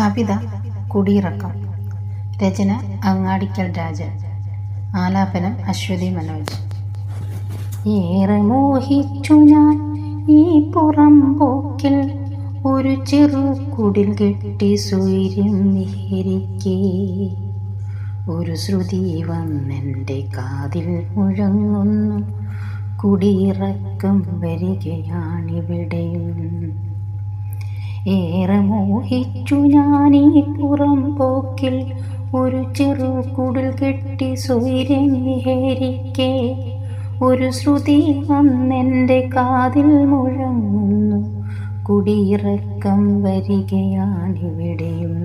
കവിത കുടിയിറക്കം രചന അങ്ങാടിക്കൽ രാജൻ. ആലാപനം അശ്വതി മനോജ്. ഏറെ മോഹിച്ചു ഞാൻ ഈ പുറം പോക്കിൽ ഒരു ചെറു കുടിൽ കെട്ടി സൂര്യം നിഹരിക്കേ. ഒരു ശ്രുതി വന്നെന്റെ കാതിൽ മുഴങ്ങുന്നു. കുടിയിറക്കം വരികയാണിവിടെയും. ഏറെ മോഹിച്ചു ഞാനീ പുറം പോക്കിൽ ഒരു ചെറു കുടിൽ കെട്ടി സ്വൈര്യം വിഹരിക്കേ ഒരു ശ്രുതി വന്നെന്റെ കാതിൽ മുഴങ്ങുന്നു കുടിയിറക്കം വരികയാണിവിടെയും.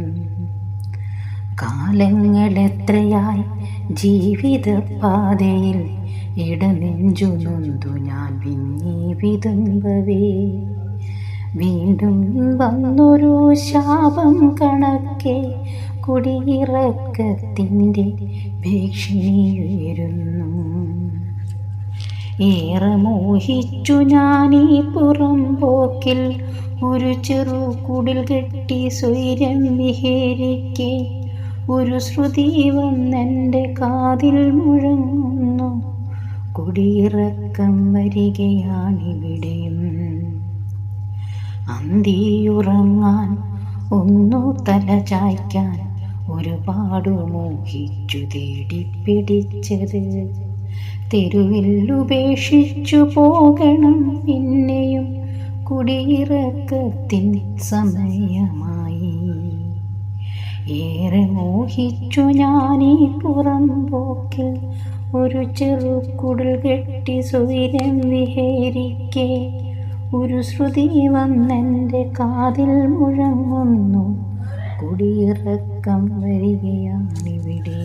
കാലങ്ങളെത്രയായി ജീവിതപാതയിൽ ഇടനെഞ്ചു നൊന്തു ഞാൻ വിങ്ങി വിതുമ്പവേ. വീണ്ടും വന്നൊരു ശാപം കണക്കെ കുടിയിറക്കത്തിന്റെ ഭീഷണിയുയരുന്നു ഏറെ മോഹിച്ചു ഞാനീ പുറം പോക്കിൽ ഒരു ചെറു കുടിൽ കെട്ടി സ്വൈരം വിഹേരിക്ക്. ഒരു ശ്രുതി വന്നെന്റെ കാതിൽ മുഴങ്ങുന്നു. കുടിയിറക്കം വരികയാണിവിടെയും അന്തിയുറങ്ങാൻ ഒന്നു തല ചായ്ക്കാൻ ഒരുപാടു മോഹിച്ചു തേടി പിടിച്ചത് തെരുവിൽ ഉപേക്ഷിച്ചു പോകണം പിന്നെയും കുടിയിറക്കത്തിൻ സമയമായി. ഏറെ മോഹിച്ചു ഞാനീ പുറംപോക്കിൽ ഒരു ചെറു കുടിൽ കെട്ടി സ്വൈരം വിഹരിക്കെ. ഒരു ശ്രുതി വന്നെന്റെ കാതിൽ മുഴങ്ങുന്നു. കുടിയിറക്കം വരികയാണിവിടെ